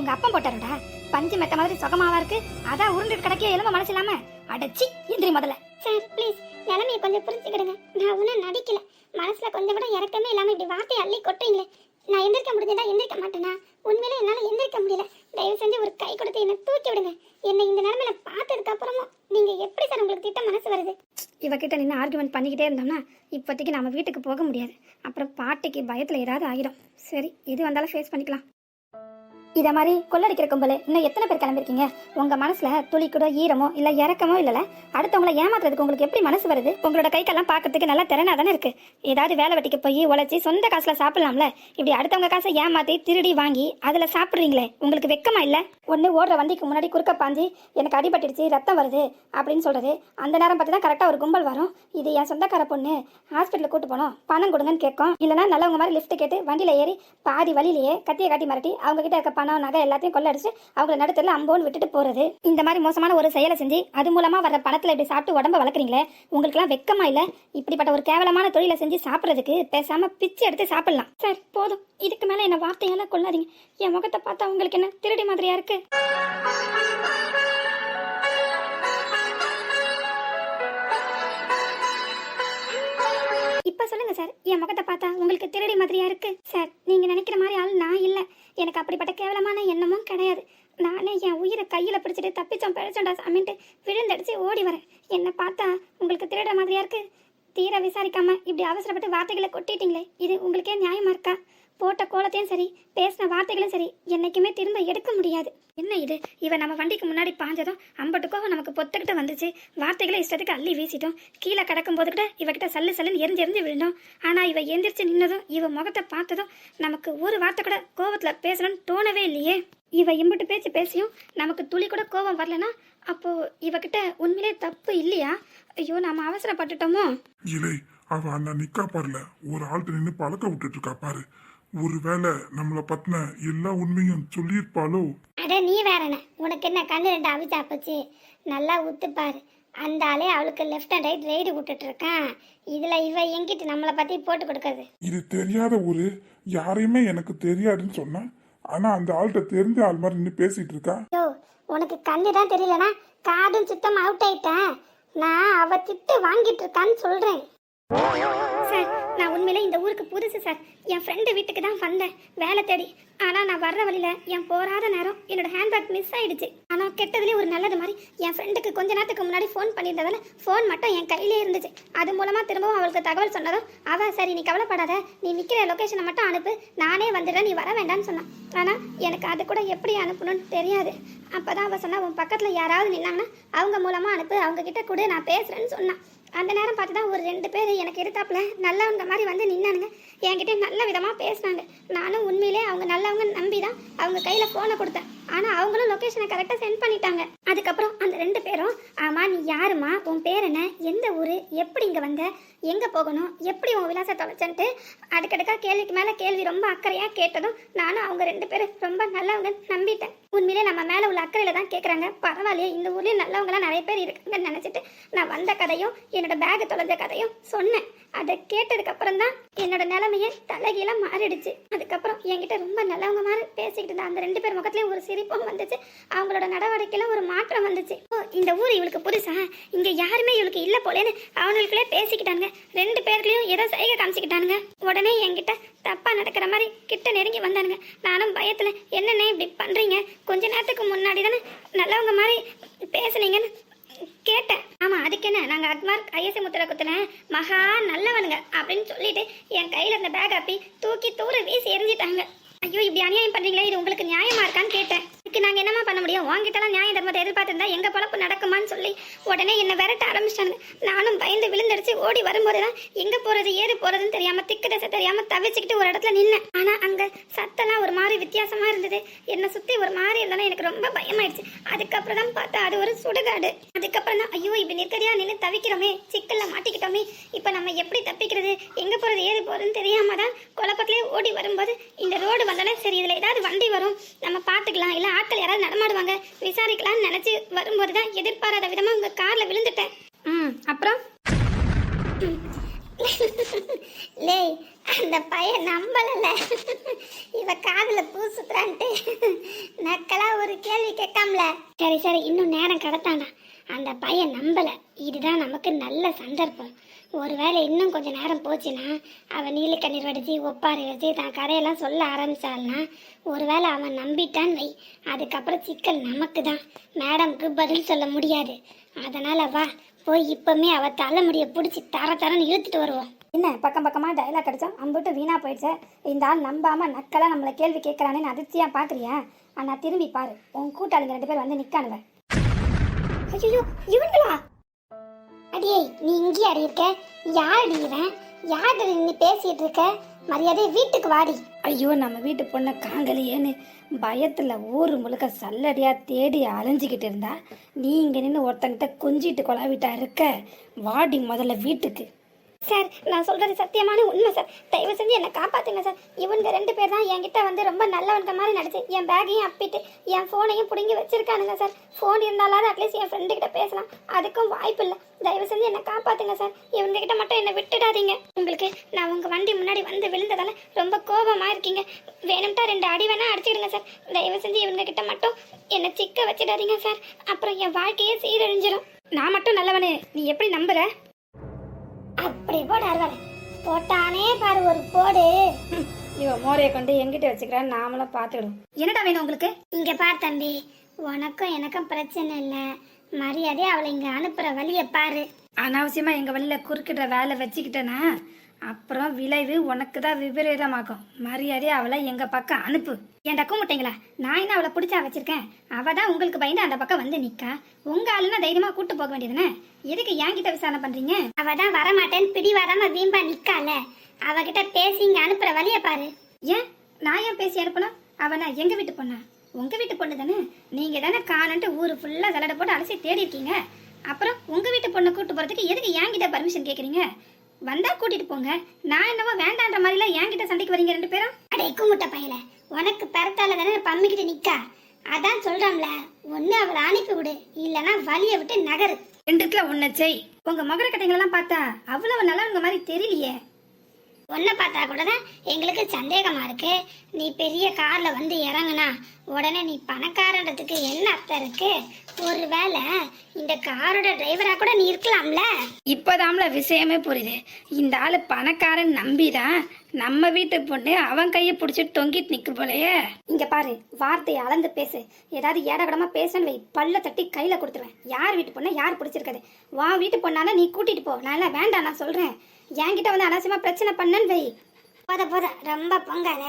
உங்க அப்பம் போட்டாருடா. பஞ்சு மெத்த மாதிரி சுகமாவா இருக்கு. அதான் உருண்டு கிடக்கே எலும்ப மனசு இல்லாம அடச்சி எந்திரி முதல்ல. சார் ப்ளீஸ் நிலைமையை கொஞ்சம் புரிஞ்சுக்கிடுங்க. நான் ஒன்றும் நடிக்கல. மனசுல கொஞ்சம் கூட இறக்கமே இல்லாம இப்படி வார்த்தையை அள்ளி கொட்டுறீங்களே. நான் எந்திரிக்க முடிஞ்சதா எந்திரிக்க மாட்டேனா? உண்மையிலே என்னால எந்திரிக்க முடியல. தயவு செஞ்சு ஒரு கை கொடுத்து என்னை தூக்கி விடுங்க. என்னை இந்த நிலைமையில பார்த்ததுக்கு அப்புறமும் நீங்க எப்படி சார் உங்களுக்கு திட்ட மனசு வருது? இவகிட்ட நின்று ஆர்குமெண்ட் பண்ணிக்கிட்டே இருந்தோம்னா இப்போதைக்கு நம்ம வீட்டுக்கு போக முடியாது. அப்புறம் பாட்டிக்கு பயத்தில் ஏதாவது ஆகிடும் சரி எது வந்தாலும் ஃபேஸ் பண்ணிக்கலாம். இதை மாதிரி கொள்ளடிக்கிற கும்பல் இன்னும் எத்தனை பேர் கிளம்பிருக்கீங்க? உங்க மனசுல துளி கூட ஈரமோ இல்ல இறக்கமோ இல்லல? அடுத்தவங்கள ஏமாத்துறதுக்கு உங்களுக்கு எப்படி மனசு வருது? உங்களோட கைக்கெல்லாம் பாக்குறதுக்கு நல்லா திறனா தானே இருக்கு. ஏதாவது வேலை வெட்டிக்கு போய் உழைச்சி சொந்த காசுல சாப்பிடலாம்ல? இப்படி அடுத்தவங்க காசை ஏமாத்தி திருடி வாங்கி அதுல சாப்பிடுறீங்களே உங்களுக்கு வெக்கமா இல்ல? ஒண்ணு ஓடுற வண்டிக்கு முன்னாடி குறுக்க பாஞ்சி எனக்கு அடிபட்டுடுச்சு ரத்தம் வருது அப்படின்னு சொல்றது அந்த நேரம் பார்த்து தான் கரெக்டா ஒரு கும்பல் வரும். இது என் சொந்தக்கார பொண்ணு ஹாஸ்பிட்டலுக்கு கூட்டு போனோம். பணம் கொடுங்கன்னு கேட்கும். இல்லைன்னா நல்லவங்க மாதிரி லிஃப்ட் கேட்டு வண்டியில ஏறி பாதி வழியிலேயே கத்தியை காட்டி மிரட்டி அவங்க கிட்ட இருக்க பணம் நகை எல்லாத்தையும் கொள்ளடிச்சு அவங்கள நடுத்தல அம்போன்னு விட்டுட்டு போறது. இந்த மாதிரி மோசமான ஒரு செயலை செஞ்சு அது மூலமா வர பணத்துல இப்படி சாப்பிட்டு உடம்ப வளர்க்குறீங்களே உங்களுக்குலாம் வெக்கமா இல்ல? இப்படிப்பட்ட ஒரு கேவலமான தொழிலை செஞ்சு சாப்பிட்றதுக்கு பேசாம பிச்சு எடுத்து சாப்பிடலாம். சார் போதும். இதுக்கு மேல என்ன வார்த்தையெல்லாம் கொள்ளாதீங்க. என் முகத்தை பார்த்தா உங்களுக்கு என்ன திருடி மாதிரியா இருக்கு? இப்ப சொல்லுங்க சார் என் முகத்தை பார்த்தா உங்களுக்கு திருடி மாதிரியா இருக்கு. சார் நீங்க நினைக்கிற மாதிரி ஆள் நான் இல்ல. எனக்கு அப்படிப்பட்ட கேவலமான எண்ணமும் கிடையாது. நானே என் உயிரை கையில பிடிச்சிட்டு தப்பிச்சோம் பிழைச்சோண்டா சாமின்ட்டு விழுந்தடிச்சு ஓடி வரேன். என்னை பார்த்தா உங்களுக்கு திருட மாதிரியா இருக்கு. தீர விசாரிக்காம இப்படி அவசரப்பட்டு வார்த்தைகளை கொட்டிட்டீங்களே. இது உங்களுக்கே நியாயமா இருக்கா? போட்ட கோலத்தையும் சரி பேசின வார்த்தைகளும் சரி என்னைக்குமே திரும்ப எடுக்க முடியாது. என்ன இது? இவன் நம்ம வண்டிக்கு முன்னாடி பாஞ்சதும் அம்பட்டுக்கோவம் நமக்கு பொத்துக்கிட்ட வந்துச்சு. வார்த்தைகளை இஷ்டத்துக்கு அள்ளி வீசிட்டோம். கீழே கிடக்கும் போது கூட இவகிட்ட சல்லு சல்லுன்னு எரிஞ்சு எரிஞ்சு விழுந்தோம். ஆனால் இவ எந்திரிச்சு நின்னதும் இவ முகத்தை பார்த்ததும் நமக்கு ஒரு வார்த்தை கூட கோபத்தில் பேசணும்னு தோணவே இல்லையே. இவ இம்புட்டு பேச்சு பேசியும் நமக்கு துளி கூட கோவம் வரலனா அப்போ இவகிட்ட உண்மையிலே தப்பு இல்லையா? ஐயோ நாம அவசரப்பட்டுட்டோமோ? இல்லை அவ அண்ணா நிக்கா பாருல. ஒரு ஆள்கிட்ட நின்று பழக்க விட்டுட்டு இருக்கா பாரு. ஒருவேளை நம்மளை பத்தின எல்லா உண்மையும் சொல்லியிருப்பாளோ? அட நீ வேறன உனக்கு என்ன கண்ணு ரெண்டு அவிச்சா போச்சு? நல்லா உத்து பாரு. அந்த ஆளே அவளுக்கு லெஃப்ட் அண்ட் ரைட் ரைடு விட்டுட்டு இருக்கான். இதுல இவ எங்கிட்டு நம்மளை பத்தி போட்டு கொடுக்கறது? இது தெரியாத ஒரு யாரையுமே எனக்கு தெரியாதுன்னு சொன்னா ஆனா அந்த ஆள்கிட்ட தெரிஞ்ச ஆள் மாதிரி நின்று பேசிட்டு இருக்கா? யோ உனக்கு கண்ணு தான் தெரியலனா காதும் சுத்தம் அவுட் ஆயிட்டேன். நான் அவ திட்டு வாங்கிட்டு இருக்கான்னு சொல்றேன். சார் நான் உண்மையிலே இந்த ஊருக்கு புதுசு சார். என் ஃப்ரெண்டு வீட்டுக்கு தான் வந்தேன். வேலை தேடி. ஆனால் நான் வர்ற வழியில் என் போராத நேரம் என்னோட ஹேண்ட்பேக் மிஸ் ஆயிடுச்சு. ஆனால் கெட்டதுலேயே ஒரு நல்லது மாதிரி என் ஃப்ரெண்டுக்கு கொஞ்ச நேரத்துக்கு முன்னாடி ஃபோன் பண்ணியிருந்ததால ஃபோன் மட்டும் என் கையிலே இருந்துச்சு. அது மூலமாக திரும்பவும் அவளுக்கு தகவல் சொன்னதும் அவள் சரி நீ கவலைப்படாத. நீ நிற்கிற லொக்கேஷனை மட்டும் அனுப்பு. நானே வந்துடுறேன். நீ வர வேண்டாம்னு சொன்னான். ஆனால் எனக்கு அது கூட எப்படி அனுப்பணும்னு தெரியாது. அப்போ தான் அவள் சொன்னா உன் பக்கத்தில் யாராவது நின்னாங்கன்னா அவங்க மூலமாக அனுப்பு. அவங்க கிட்ட கூட. நான் பேசுகிறேன்னு சொன்னான். அந்த நேரம் பார்த்து தான் ஒரு ரெண்டு பேர் எனக்கு எடுத்தாப்புல நல்லவங்க மாதிரி வந்து நின்னானுங்க. என்கிட்ட நல்ல விதமாக பேசினாங்க. நானும் உண்மையிலே அவங்க நல்லவங்க நம்பி தான் அவங்க கையில் ஃபோனை கொடுத்தேன். ஆனால் அவங்களும் லொக்கேஷனை கரெக்டாக சென்ட் பண்ணிட்டாங்க. அதுக்கப்புறம் அந்த ரெண்டு பேரும் ஆமா நீ யாருமா? உன் பேர் என்ன? எந்த ஊர்? எப்படி இங்கே வந்த? எங்கே போகணும்? எப்படி உன் விலாச தொலைச்சன்ட்டு அடுக்கடுக்கா கேள்விக்கு மேலே கேள்வி ரொம்ப அக்கறையாக கேட்டதும் நானும் அவங்க ரெண்டு பேரும் ரொம்ப நல்லவங்க நம்பிட்டேன். உண்மையிலே நம்ம மேலே உள்ள அக்கறையில் தான் கேட்குறாங்க பரவாயில்லையே இந்த ஊர்லேயும் நல்லவங்களாம் நிறைய பேர் இருக்காங்கன்னு நினச்சிட்டு நான் வந்த கதையும் என்னோட பேக் தொலைஞ்ச கதையும் சொன்னேன். அதை கேட்டதுக்கு அப்புறம் தான் என்னோட நிலைமையே தலைகீழாக மாறிடுச்சு. அதுக்கப்புறம் என்கிட்ட ரொம்ப நல்லவங்க மாதிரி பேசிக்கிட்டு இருந்த அந்த ரெண்டு பேர் முகத்துலேயும் ஒரு சிறு சிரிப்பும் வந்துச்சு. அவங்களோட நடவடிக்கையில் ஒரு மாற்றம் வந்துச்சு. ஓ இந்த ஊர் இவளுக்கு புதுசா? இங்க யாருமே இவளுக்கு இல்ல போலேன்னு அவங்களுக்குள்ளே பேசிக்கிட்டானுங்க. ரெண்டு பேருக்குலையும் ஏதோ சைகை காமிச்சிக்கிட்டானுங்க. உடனே என்கிட்ட தப்பா நடக்கிற மாதிரி கிட்ட நெருங்கி வந்தானுங்க. நானும் பயத்துல என்னண்ணே இப்படி பண்றீங்க? கொஞ்ச நேரத்துக்கு முன்னாடி தானே நல்லவங்க மாதிரி பேசுனீங்கன்னு கேட்டேன். ஆமா அதுக்கு என்ன? நாங்க அக்மார்க் ஐஎஸ்சி முத்திர குத்துன மகா நல்லவனுங்க அப்படின்னு சொல்லிட்டு என் கையில இருந்த பேக் அப்பி தூக்கி தூர வீசி எரிஞ்சிட்டாங்க ஐயோ இப்படி அநியாயம் பண்றீங்களே இது உங்களுக்கு நியாயமா இருக்கான்னு கேட்டேன். இதுக்கு நாங்க என்னமா பண்ண முடியும்? உங்ககிட்டலாம் நியாய தர்மத்தை எதிர்பார்த்திருந்தா எங்க பழப்பு நடக்குமான்னு சொல்லி உடனே என்ன விரட்ட ஆரம்பிச்சிட்டாங்க நானும் பயந்து விழுந்தடிச்சு ஓடி வரும்போதுதான் எங்க போறது ஏது போறதுன்னு தெரியாம திக்கு தசை தெரியாம தவிச்சுக்கிட்டு ஒரு இடத்துல நின்னேன். ஆனா அங்க சத்தெல்லாம் ஒரு மாதிரி வித்தியாசமா இருந்தது. என்னை சுத்தி ஒரு மாதிரி இருந்தாலும் எனக்கு ரொம்ப பயமாயிடுச்சு. அதுக்கப்புறம் தான் பார்த்தா அது ஒரு சுடுகாடு. அதுக்கப்புறம் தான் ஐயோ இப்படி நிற்கதியா நின்று தவிக்கிறோமே. சிக்கல்ல மாட்டிக்கிட்டோமே. இப்ப நம்ம எப்படி தப்பிக்கிறது? எங்க போறது ஏது போறதுன்னு தெரியாமல் தான் குழப்பத்திலே ஓடி வரும்போது இந்த ரோடு வந்தாலே சரி இதுல ஏதாவது வண்டி வரும். நம்ம பார்த்துக்கலாம். இல்ல ஆட்கள் யாராவது நடமாடுவாங்க? விசாரிக்கலாம்னு நினைச்சு வரும்போது தான் எதிர்பாராத விதமா உங்க கார்ல விழுந்துட்டேன். ம் அப்புறம்? லேய் அந்த பையன் நம்பலல இவ காதுல பூ சுத்துறான்ட்டு. நக்கலா ஒரு கேள்வி கேட்காமல. சரி சரி இன்னும் நேரம் கடத்தாண்டா. அந்த பையன் நம்பல. இதுதான் நமக்கு நல்ல சந்தர்ப்பம். ஒருவேளை இன்னும் கொஞ்ச நேரம் போச்சுன்னா அவன் நீலி கண்ணீர் வடிச்சு ஒப்பாரி வச்சு தான் கதையெல்லாம் சொல்ல ஆரம்பிச்சாள்னா ஒருவேளை அவன் நம்பிட்டான் வை. அதுக்கப்புறம் சிக்கல் நமக்கு தான் மேடம்க்கு பதில் சொல்ல முடியாது. அதனால் வா போய் இப்பவுமே அவள் தலைமுடியை பிடிச்சி தர தரன்னு இழுத்துட்டு வருவோம். என்ன பக்கம் பக்கமாக டைலாக் அடித்தோம் அம்பிட்டு வீணாக போயிடுச்சு. இந்த ஆள் நம்பாமல் நக்கலாக நம்மளை கேள்வி கேட்குறானேன்னு அதிர்ச்சியாக பார்க்குறியா? ஆனால் திரும்பி பாரு. உன் கூட்டாளிங்க ரெண்டு பேர் வந்து நிற்கானுவ ஐயோ இவங்களா? அடியே நீ இங்கே அடி இருக்க. யார் இவன்? யார் நீ பேசிட்டு இருக்க? மரியாதை வீட்டுக்கு வாடி. ஐயோ நம்ம வீட்டு பொண்ணை காங்கலையேன்னு பயத்தில் ஊர் முழுக்க சல்லடியாக தேடி அலைஞ்சிக்கிட்டு இருந்தா. நீ இங்கே நின்று ஒருத்தங்கிட்ட கொஞ்சிட்டு கொலாவிட்டா இருக்க. வாடி முதல்ல வீட்டுக்கு. சார் நான் சொல்றது சத்தியமான உண்மை சார். தயவு செஞ்சு என்னை காப்பாத்துங்க சார். இவங்க ரெண்டு பேர் தான் என்கிட்ட வந்து ரொம்ப நல்லவங்க மாதிரி நடிச்சு என் பேக்கையும் அப்பிட்டு என் ஃபோனையும் பிடுங்கி வச்சிருக்கானுங்க சார். ஃபோன் இருந்தாலாவது அட்லீஸ்ட் என் ஃப்ரெண்டு கிட்ட பேசலாம். அதுக்கும் வாய்ப்பு இல்லை. தயவு செஞ்சு என்னை காப்பாத்துங்க சார். இவங்க கிட்ட மட்டும் என்னை விட்டுடாதீங்க. உங்களுக்கு நான் உங்க வண்டி முன்னாடி வந்து விழுந்ததால ரொம்ப கோபமா இருக்கீங்க. வேணும்ட்டா ரெண்டு அடி வேணா அடிச்சிடுங்க சார். தயவு செஞ்சு இவங்க கிட்ட மட்டும் என்னை சிக்க வச்சிடாதீங்க சார். அப்புறம் என் வாழ்க்கையே சீரழிஞ்சிடும் நான் மட்டும் நல்லவனே. நீ எப்படி நம்புற? அப்படி போடு போட்டானே பாரு ஒரு போடு. இவ மோரையை கொண்டு எங்கிட்ட வச்சுக்கிறான்னு நாமளும் பார்த்துடும் என்னடா வேணும் உங்களுக்கு? இங்க பார் தம்பி உனக்கும் எனக்கும் பிரச்சனை இல்லை. மரியாதை அவளை இங்க அனுப்புற வழியை பாரு. அனாவசியமா எங்க வழியில குறுக்கிட்ட வேலை வச்சுக்கிட்டேனா? அப்புறம் விளைவு உனக்கு தான் விபரீதமாகும். மரியாதையை அவளை எங்க பக்கம் அனுப்பு. ஏன்டா கூமுட்டீங்களா நான் என்ன அவளை பிடிச்சா வச்சிருக்கேன்? அவ தான் உங்களுக்கு பயந்து அந்த பக்கம் வந்து நிக்கா. உங்க ஆளுனா தைரியமா கூட்டு போக வேண்டியதுனே எதுக்கு என்கிட்ட விசாரணை பண்றீங்க? அவ தான் வரமாட்டேன்னு பிடிவாதாம வீம்பா நிக்கால அவகிட்ட பேசி இங்க அனுப்புற வழியை பாரு. ஏன்? நான் ஏன் பேசி அனுப்பணும் அவனா எங்க வீட்டு பொண்ணா? உங்க வீட்டு பொண்ணு தானே? நீங்க தானே காணன்ட்டு ஊரு ஃபுல்லா சலடை போட்டு அலசி தேடி இருக்கீங்க அப்புறம் உங்க வீட்டு பொண்ணை கூட்டு போறதுக்கு எதுக்கு என்கிட்ட பர்மிஷன் கேக்குறீங்க? வந்தா கூட்டிட்டு போங்க. நான் என்னவோ வேண்டான்ற மாதிரிலாம் என்கிட்ட சண்டைக்கு வரீங்க ரெண்டு பேரும்? அடே கும்முட்ட பையல. உனக்கு பரத்தால தானே பம்மிக்கிட்ட நிக்கா? அதான் சொல்றோம்ல ஒண்ணு அவளை அனுப்பி விடு இல்லனா வழிய விட்டு நகரு. ரெண்டுத்துல ஒன்ன செய். உங்க மகர கதைகளெல்லாம் பார்த்தா அவ்வளவு நல்லவங்க மாதிரி தெரியலையே. உன்னை பார்த்தா கூட தான் எங்களுக்கு சந்தேகமா இருக்கு. நீ பெரிய கார்ல வந்து இறங்குனா உடனே நீ பணக்காரன்றதுக்கு என்ன அர்த்தம் இருக்கு? ஒருவேளை இந்த காரோட டிரைவரா கூட நீ இருக்கலாம்ல? இப்போதாம்ல விஷயமே புரியுது. இந்த ஆளு பணக்காரன் நம்பிதான். நம்ம வீட்டு பொண்ணு அவன் கையை பிடிச்சி தொங்கிட்டு நிக்கு போலயே. இங்க பாரு வார்த்தையை அளந்து பேசு. ஏதாவது ஏடகடமா பேசன்னு வை. பல்ல தட்டி கையில கொடுத்துருவேன். யார் வீட்டு பொண்ணை யார் பிடிச்சிருக்காது வா வீட்டு பொண்ணால நீ கூட்டிட்டு போ. நான் வேண்டாம் நான் சொல்றேன். என்கிட்ட வந்து அனாவசியமா பிரச்சனை பண்ணன்னு வை. போத போத ரொம்ப பொங்காத.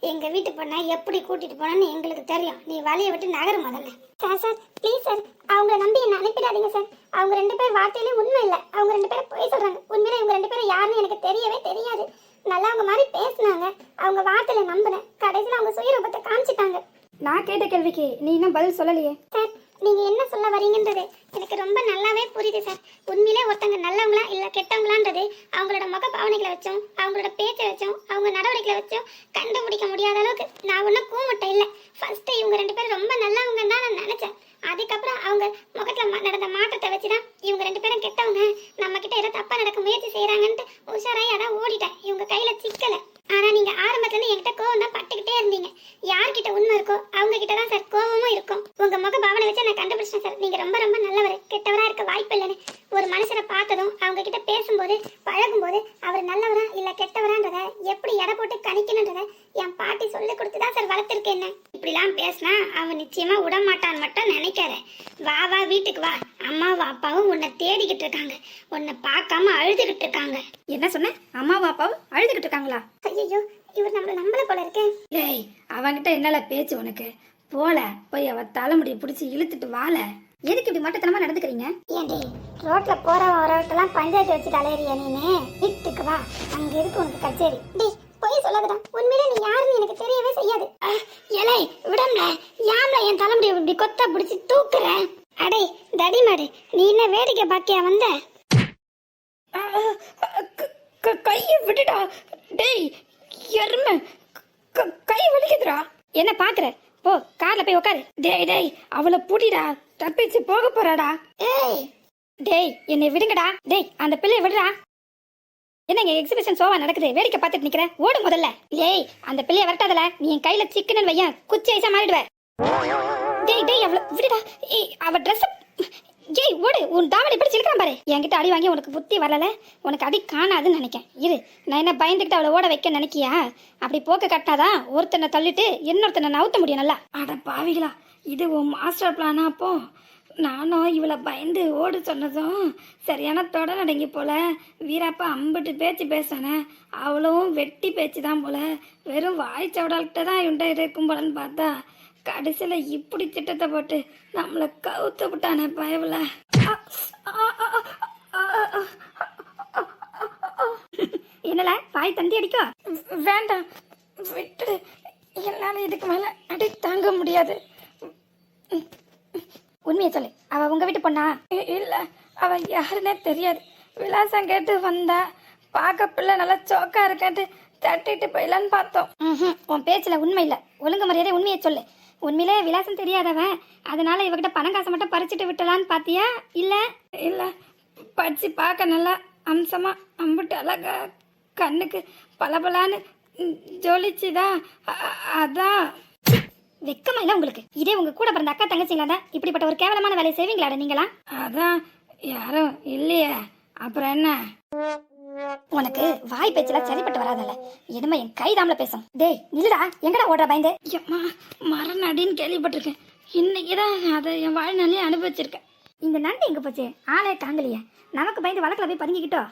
எங்க வீட்டு பொண்ணை எப்படி கூட்டிட்டு போனோன்னு எங்களுக்கு தெரியும். நீ வழியை விட்டு நகரு முதல்ல. Sir sir please sir. அவங்க நம்பி என்ன அனுப்பிடாதீங்க சார். அவங்க ரெண்டு பேர் வார்த்தையிலே உண்மை இல்லை. அவங்க ரெண்டு பேரும் பொய் சொல்றாங்க. உண்மையிலே இவங்க ரெண்டு பேரும் யாருன்னு எனக்கு தெரியவே தெரியாது. நல்லவங்க மாதிரி பேசுனாங்க. அவங்க வார்த்தையில நம்பினேன். கடைசியில் அவங்க சுயரூபத்தை காமிச்சிட்டாங்க. நான் கேட்ட கேள்விக்கு நீ இன்னும் பதில் சொல்லலையே? சார் நீங்க என்ன சொல்ல வரீங்கன்றது எனக்கு ரொம்ப நல்லாவே புரியுது சார். உண்மையிலே ஒருத்தங்க நல்லவங்களா இல்ல கெட்டவங்களான்றது அவங்களோட முக பாவனைகளை வச்சும் அவங்களோட பேச்சை வச்சும் அவங்க நடவடிக்கைகளை வச்சும் கண்டுபிடிக்க முடியாத அளவுக்கு நான் ஒன்றும் கூமுட்டை இல்லை. ஃபர்ஸ்ட் இவங்க ரெண்டு பேரும் ரொம்ப நல்லவங்க தான் நான் நினைச்சேன். அதுக்கப்புறம் அவங்க முகத்துல நடந்த மாற்றத்தை வச்சுதான் இவங்க ரெண்டு பேரும் கெட்டவங்க. நம்ம கிட்ட ஏதோ தப்பா நடக்க முயற்சி செய்யறாங்கன்னு உஷாராய் அதான் ஓடிட்டேன் இவங்க கையில சிக்கல ஆனா நீங்க ஆரம்பத்துல இருந்து என்கிட்ட கோவம் தான் பட்டுக்கிட்டே இருந்தீங்க யார்கிட்ட உண்மை இருக்கோ அவங்க கிட்ட தான் சார் கோவமும் இருக்கும் உங்க முக பாவனை வச்சு நான் கண்டுபிடிச்சேன் சார் நீங்க ரொம்ப ரொம்ப நல்லவர் கெட்டவரா இருக்க வாய்ப்பு இல்லைன்னு ஒரு மனுஷனை பார்த்ததும் அவங்க கிட்ட பேசும்போது பழகும்போது அவர் நல்லவரா இல்ல கெட்டவரான்றத எப்படி எடை போட்டு கணிக்கணுன்றத என் பாட்டி சொல்லி கொடுத்து தான் சார் வளர்த்துருக்கேன் என்ன இப்படிலாம் பேசினா அவன் நிச்சயமா விட மாட்டான்னு மட்டும் நினைக்காத வா வா வீட்டுக்கு வா அம்மாவும் அப்பாவும் உன்னை தேடிக்கிட்டு இருக்காங்க உன்னை பார்க்காம அழுதுகிட்டு இருக்காங்க என்ன சொன்ன அம்மாவும் அப்பாவும் அழுதுகிட்டு இருக்காங்களா ஐயோ இவர் நம்மள நம்பல போல இருக்கேன் ஏய் அவன்கிட்ட என்னால பேச்சு உனக்கு போல போய் அவ தலைமுடியை பிடிச்சி வாழ. எதுக்கு இப்படி மட்டத்தனமா நடந்துக்கிறீங்க? ஏண்டி ரோட்ல போற வரவட்டெல்லாம் பஞ்சாயத்து வச்சுட்டு அலையறியா நீனு? வீட்டுக்கு வா. அங்க இருக்கு உனக்கு கச்சேரி. டேய் பொய் சொல்லாதடா. உண்மையிலே நீ யாருன்னு எனக்கு தெரியவே செய்யாது. இலை விடம்ல யாம்ல என் தலைமுடி இப்படி கொத்த பிடிச்சி தூக்குற? அடே தடிமாடு நீ என்ன வேடிக்கை பாக்கியா வந்த? கையை விட்டுடா டேய் எருமை. கை வலிக்குதுடா. என்ன பாக்குற? போ கார்ல போய் உட்காரு டேய் டேய் அவளை புடிடா. தப்பிச்சு போக போறாடா. ஏய். டேய் என்னை விடுங்கடா. டேய் அந்த பிள்ளைய விடுடா என்னங்க எக்ஸிபிஷன் ஷோவா நடக்குது? வேடிக்கை பார்த்துட்டு நிக்கிற ஓடு முதல்ல. ஏய் அந்த பிள்ளைய வரட்டாதல. நீ என் கையில சிக்கனன் வையன். குச்சி ஐசா மாறிடுவ. டேய் டேய் அவள விடுடா. ஏய் அவ ட்ரெஸ் ஏய் ஓடு உன் தாவணி பிடிச்சு இழுக்கிறான் பாரு. என்கிட்ட அடி வாங்கி உனக்கு புத்தி வரல. உனக்கு அடி காணாதுன்னு நினைக்கேன் இரு நான் என்ன பயந்துக்கிட்டு அவளை ஓட வைக்க நினைக்கியா? அப்படி போக்க கட்டினாதான் ஒருத்தனை தள்ளிட்டு இன்னொருத்தனை நவுத்த முடியும் நல்லா. அட பாவிகளா இது உன் மாஸ்டர் பிளானா அப்போ நானும் இவளை பயந்து ஓடு சொன்னதும் சரியான தொட நடங்கி போல. வீராப்பா அம்பிட்டு பேச்சு பேசானே அவளும் வெட்டி பேச்சு தான் போல. வெறும் வாய் சவடால்கிட்ட தான் இவன்ட்ட இருக்கும் போலன்னு பார்த்தா கடைசியில் இப்படி திட்டத்தை போட்டு நம்மளை கவுத்து விட்டானே பயவில். என்னல வாய் தந்தி அடிக்கோ வேண்டாம். விட்டுடு என்னால் இதுக்கு மேலே அடி தாங்க முடியாது. உண்மையை சொல்லு. அவ உங்க வீட்டு பொண்ணா? இல்ல. அவ யாருன்னே தெரியாது. விலாசம் கேட்டு வந்தா பார்க்க பிள்ளை நல்லா சோக்கா இருக்காட்டு தட்டிட்டு போயிடலான்னு பார்த்தோம். உன் பேச்சுல உண்மை இல்ல. ஒழுங்கு மரியாதை உண்மையை சொல்லு. உண்மையிலே விலாசம் தெரியாதவன். அதனால இவகிட்ட பணம் காசை மட்டும் பறிச்சுட்டு விட்டலான்னு பாத்தியா? இல்ல? இல்ல. படிச்சு பார்க்க நல்லா அம்சமா அம்புட்டு அழகா கண்ணுக்கு பளபளன்னு ஜொலிச்சுதான் அதான் வெக்கமா இல்ல உங்களுக்கு. இதே உங்க கூட பிறந்த அக்கா தங்கச்சிங்களா தான் இப்படிப்பட்ட ஒரு கேவலமான வேலையை செய்வீங்களாடா நீங்களா அதான் யாரும் இல்லையே. அப்புறம் என்ன? உனக்கு வாய் பேச்சுல சரிப்பட்டு வராதல்ல. என்னமா என் கைதாமல பேசும். டேய் நில்லுடா. எங்கடா ஓடுற பயந்து? அம்மா மரணடின்னு கேள்விப்பட்டிருக்கேன். இன்னைக்கு தான் அதை என் வாழ்நாளே அனுபவிச்சிருக்கேன். இந்த நண்டு எங்க போச்சு? ஆளே காங்கலையே நமக்கு பயந்து வழக்கில் போய் பதுங்கிக்கிட்டோ?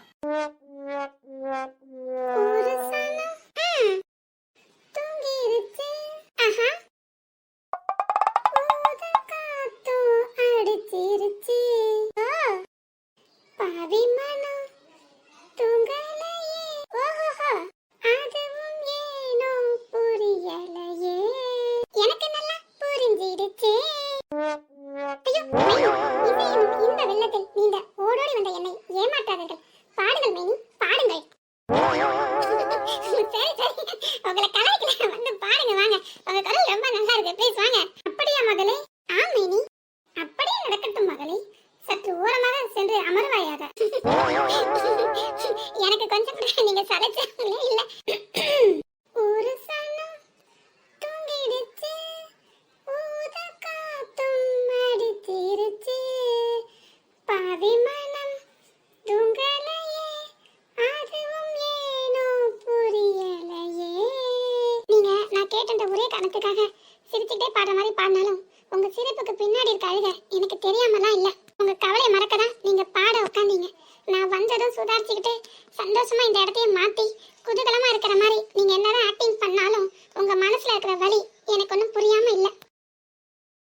பாட்டுக்காக சிரிச்சுக்கிட்டே பாடுற மாதிரி பாடினாலும் உங்க சிரிப்புக்கு பின்னாடி இருக்க அழுக எனக்கு தெரியாமலாம் இல்லை.